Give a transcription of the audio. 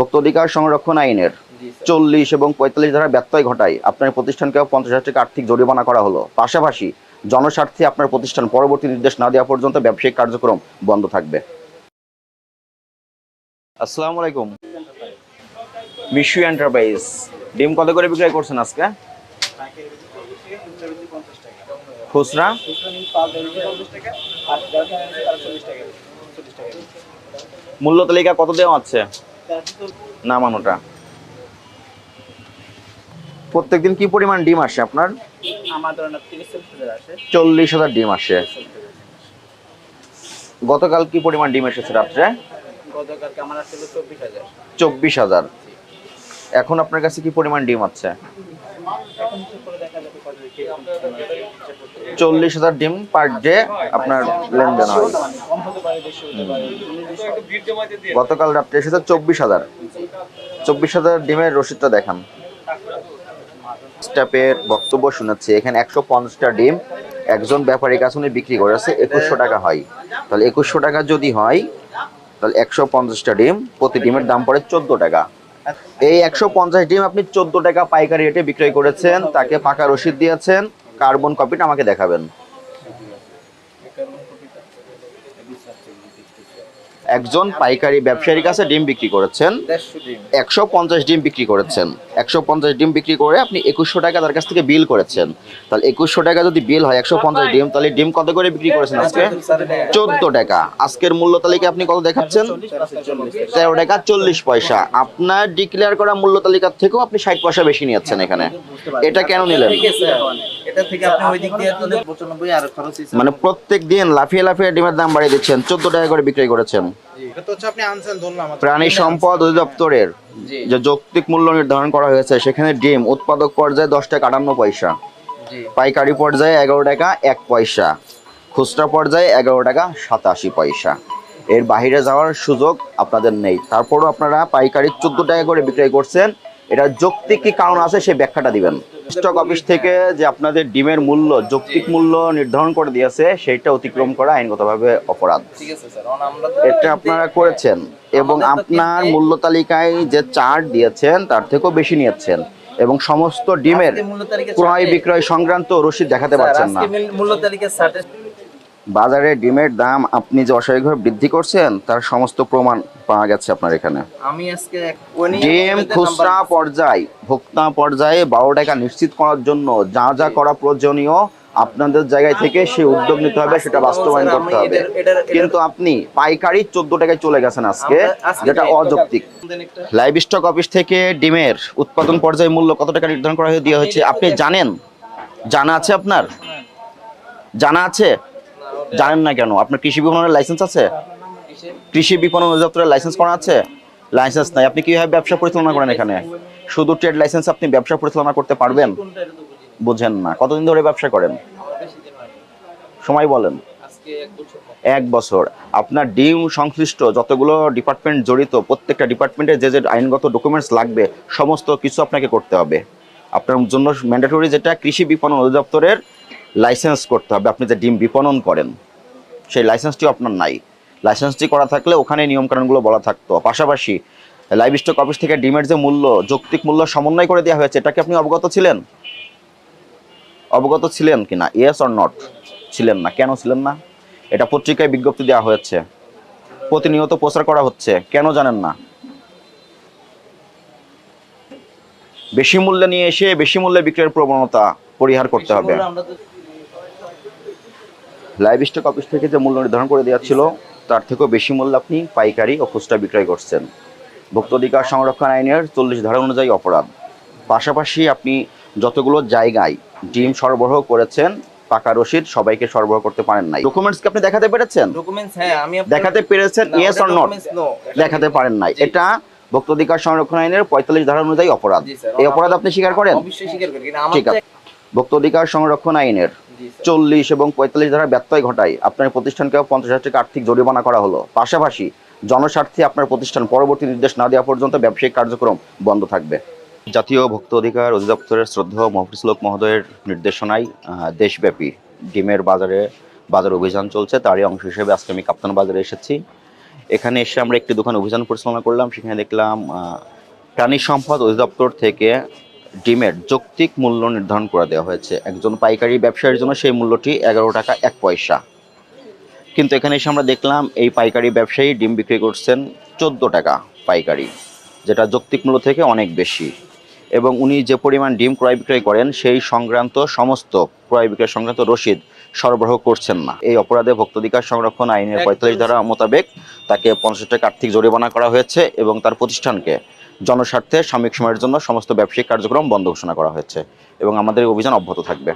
ভোক্তা অধিকার সংরক্ষণ আইনের চল্লিশ এবং পঁয়তাল্লিশ ধারা ব্যত্যয় ঘটায় আপনার প্রতিষ্ঠানকেও পঞ্চাশ হাজার টাকা আর্থিক জরিমানা করা হলো। পাশাপাশি জনস্বার্থে আপনার প্রতিষ্ঠান পরবর্তী নির্দেশ না দেওয়া পর্যন্ত ব্যবসায়িক কার্যক্রম বন্ধ থাকবে। আসসালামু আলাইকুম। মিশু এন্টারপ্রাইজ ডিম কত করে বিক্রয় করছেন আজকে? খুচরা? মূল্য তালিকা কত দেওয়া আছে? নামানোটা। প্রত্যেকদিন কি পরিমাণ ডিম আসে আপনার? চল্লিশ হাজার ডিম আসে। গতকাল কি পরিমাণ ডিম এসেছে রাত্রে? চব্বিশ হাজার। এখন আপনার কাছে কি পরিমাণ ডিম আছে? চল্লিশ হাজার ডিম পার ডে আপনার লেনদেন হয়। গতকাল রাত্রে এসেছে চব্বিশ হাজার। চব্বিশ হাজার ডিমের রসিদটা দেখান। স্টাফের বক্তব্য শোনাচ্ছি। এখানে একশো পঞ্চাশটা ডিম, একজন ব্যাপারীর কাছে বিক্রি করেছে একুশশো টাকা হয়। তাহলে একুশশো টাকা যদি হয়, তাহলে একশো পঞ্চাশটা ডিম, প্রতি ডিমের দাম পড়ে চোদ্দ টাকা। এই একশো পঞ্চাশ ডিম আপনি চোদ্দ টাকা পাইকারি রেটে বিক্রয় করেছেন, তাকে পাকা রসিদ দিয়েছেন, কার্বন কপিটা আমাকে দেখাবেন। একজন পাইকারি ব্যবসায়ীর কাছে ডিম বিক্রি করেছেন। একশো পঞ্চাশ ডিম বিক্রি করেছেন। একশো পঞ্চাশ ডিম বিক্রি করে আপনি একুশশো টাকা তার কাছ থেকে বিল করেছেন। তাহলে একুশশো টাকা যদি বিল হয় একশো পঞ্চাশ ডিম তাহলে ডিম কত করে বিক্রি করেছেন আজকে? চোদ্দ টাকা। আজকের মূল্য তালিকা আপনি কত দেখাচ্ছেন? তেরো টাকা চল্লিশ পয়সা। আপনার ডিক্লেয়ার করা মূল্য তালিকার থেকেও আপনি ষাট পয়সা বেশি নিয়েছেন এখানে। এটা কেন নিলেন? ঠিক আছে এটা থেকে আপনি ওই দিক দিয়ে তুলে পঁচানব্বই আর খরচ হিসেবে মানে প্রত্যেক দিন লাফিয়ে লাফিয়ে ডিমের দাম বাড়িয়ে দিচ্ছেন। চোদ্দ টাকা করে বিক্রয় করেছেন। প্রাণী সম্পদ অধিদপ্তরের যে যৌক্তিক মূল্য নির্ধারণ করা হয়েছে সেখানে ডিম উৎপাদক পর্যায়ে দশ টাকা আটান্ন পয়সা। পাইকারি পর্যায়ে এগারো টাকা এক পয়সা। খুচরা পর্যায়ে এগারো টাকা সাতাশি পয়সা। এর বাহিরে যাওয়ার সুযোগ আপনাদের নেই। তারপরও আপনারা পাইকারি চোদ্দ টাকা করে বিক্রয় করছেন। এটা যৌক্তিক কি কারণ আছে সেই ব্যাখ্যাটা দিবেন। স্টক অফিস থেকে যে আপনাদের ডিমের মূল্য যৌক্তিক মূল্য নির্ধারণ করে দিয়েছে সেইটা অতিক্রম করা আইনগতভাবে অপরাধ। এটা আপনারা করেছেন এবং আপনার মূল্য তালিকায় যে চার্ট দিয়েছেন তার থেকেও বেশি নিয়েছেন এবং সমস্ত ডিমের ক্রয় বিক্রয় সংক্রান্ত রসিদ দেখাতে পারছেন না। মূল্য তালিকা বাজারে ডিমের দাম আপনি যে অস্বাভাবিকভাবে বৃদ্ধি করছেন তার সমস্ত প্রমাণ পাওয়া গেছে আপনার এখানে। আমি আজকে ডিম খুচরা পর্যায় ভোক্তা পর্যায়ে বারো টাকা নিশ্চিত করার জন্য যা যা করা প্রয়োজনীয় আপনাদের জায়গায় থেকে সেই উদ্যোগ নিতে হবে সেটা বাস্তবায়ন করতে হবে। কিন্তু আপনি পাইকারি চোদ্দ টাকায় চলে গেছেন আজকে যেটা অযৌক্তিক। লাইভ স্টক অফিস থেকে ডিমের উৎপাদন পর্যায়ে মূল্য কত টাকা নির্ধারণ করা হয়ে দেওয়া হয়েছে আপনি জানেন? জানা আছে আপনার? জানা আছে? জানেন না কেন? আপনার কৃষি বিপণনের লাইসেন্স আছে? কৃষি? বিপণন অধিদপ্তরের লাইসেন্স করা আছে? লাইসেন্স নাই। আপনি কীভাবে ব্যবসা পরিচালনা করেন এখানে? শুধু ট্রেড লাইসেন্স আপনি ব্যবসা পরিচালনা করতে পারবেন। বুঝেন না। কতদিন ধরে ব্যবসা করেন। সময় বলেন। এক বছর এক বছর। আপনার ডিম সংশ্লিষ্ট যতগুলো ডিপার্টমেন্ট জড়িত প্রত্যেকটা ডিপার্টমেন্টে যে যে আইনগত ডকুমেন্টস লাগবে সমস্ত কিছু আপনাকে করতে হবে। আপনার জন্য ম্যান্ডেটরি যেটা কৃষি বিপণন অধিদপ্তরের লাইসেন্স করতে হবে আপনি যে ডিম বিপণন করেন সেই লাইসেন্সটিও আপনার নাই। লাইসেন্সটি করা থাকলে ওখানে নিয়মকানুনগুলো বলা থাকতো। পাশাপাশি লাইভ স্টক অফিস থেকে ডিমের যে মূল্য যৌক্তিক মূল্য সমন্বয় করে দেওয়া হয়েছে এটাকে আপনি অবগত ছিলেন? অবগত ছিলেন কিনা? ইয়েস অর নট ছিলেন না। কেন ছিলেন না? এটা পত্রিকায় বিজ্ঞপ্তি দেওয়া হয়েছে। প্রতিনিয়ত প্রচার করা হচ্ছে। কেন জানেন না? বেশি মূল্যে নিয়ে এসে বেশি মূল্যে বিক্রয়ের প্রবণতা পরিহার করতে হবে। লাইভ স্টক অফিস থেকে যে মূল্য নির্ধারণ করে দেওয়া ছিল তার থেকেও বেশি মূল্য আপনি পাইকারি ও খুচরা বিক্রয় করছেন। ভোক্তা অধিকার সংরক্ষণ আইনের চল্লিশ ধারা অনুযায়ী অপরাধ। পাশাপাশি আপনি যতগুলো জায়গায় ডিম সরবরাহ করেছেন পাকা রসিদ সবাইকে সরবরাহ করতে পারেন নাই। ডকুমেন্টস কি আপনি দেখাতে পেরেছেন? ডকুমেন্টস হ্যাঁ আমি দেখাতে পেরেছেন ইয়েস অর নট দেখাতে পারেন নাই। এটা ভোক্তা অধিকার সংরক্ষণ আইনের পঁয়তাল্লিশ ধারা অনুযায়ী অপরাধ। এই অপরাধ আপনি স্বীকার করেন? অবশ্যই স্বীকার করি কিন্তু আমার ঠিক আছে। ভোক্তা অধিকার সংরক্ষণ আইনের। চল্লিশ এবং পঁয়তাল্লিশ ধারা ব্যত্যয় ঘটায়। আপনার প্রতিষ্ঠানকেও পঞ্চাশ হাজার টাকা আর্থিক জরিমানা করা হলো। পাশাপাশি জনস্বার্থে আপনার প্রতিষ্ঠান পরবর্তী নির্দেশ না দেওয়া পর্যন্ত ব্যবসায়িক কার্যক্রম বন্ধ থাকবে। জাতীয় ভোক্তা অধিকার অধিদপ্তরের শ্রদ্ধেয় মহফিসুলক মহোদয়ের নির্দেশনায় দেশব্যাপী ডিমের বাজারে বাজার অভিযান চলছে। তারই অংশ হিসেবে আজকে আমি কাপ্তান বাজারে এসেছি। এখানে এসে আমরা একটি দোকান অভিযান পরিচালনা করলাম। সেখানে দেখলাম প্রাণী সম্পদ অধিদপ্তর থেকে ডিমের যৌক্তিক মূল্য নির্ধারণ করে দেওয়া হয়েছে। একজন পাইকারি ব্যবসায়ীর জন্য সেই মূল্যটি এগারো টাকা এক পয়সা। কিন্তু এখানে এসে আমরা দেখলাম এই পাইকারি ব্যবসায়ী ডিম বিক্রি করছেন চোদ্দ টাকা পাইকারি যেটা যৌক্তিক মূল্য থেকে অনেক বেশি। এবং উনি যে পরিমাণ ডিম ক্রয় বিক্রয় করেন সেই সংক্রান্ত সমস্ত ক্রয় বিক্রয় সংক্রান্ত রসিদ সরবরাহ করছেন না। এই অপরাধে ভোক্তাধিকার সংরক্ষণ আইনের পঁয়তাল্লিশ ধারা মোতাবেক তাকে পঞ্চাশ টাকা আর্থিক জরিমানা করা হয়েছে এবং তার প্রতিষ্ঠানকে জনস্বার্থে সাময়িক সময়ের জন্য সমস্ত ব্যবসায়িক কার্যক্রম বন্ধ ঘোষণা করা হয়েছে এবং আমাদের অভিযান অব্যাহত থাকবে।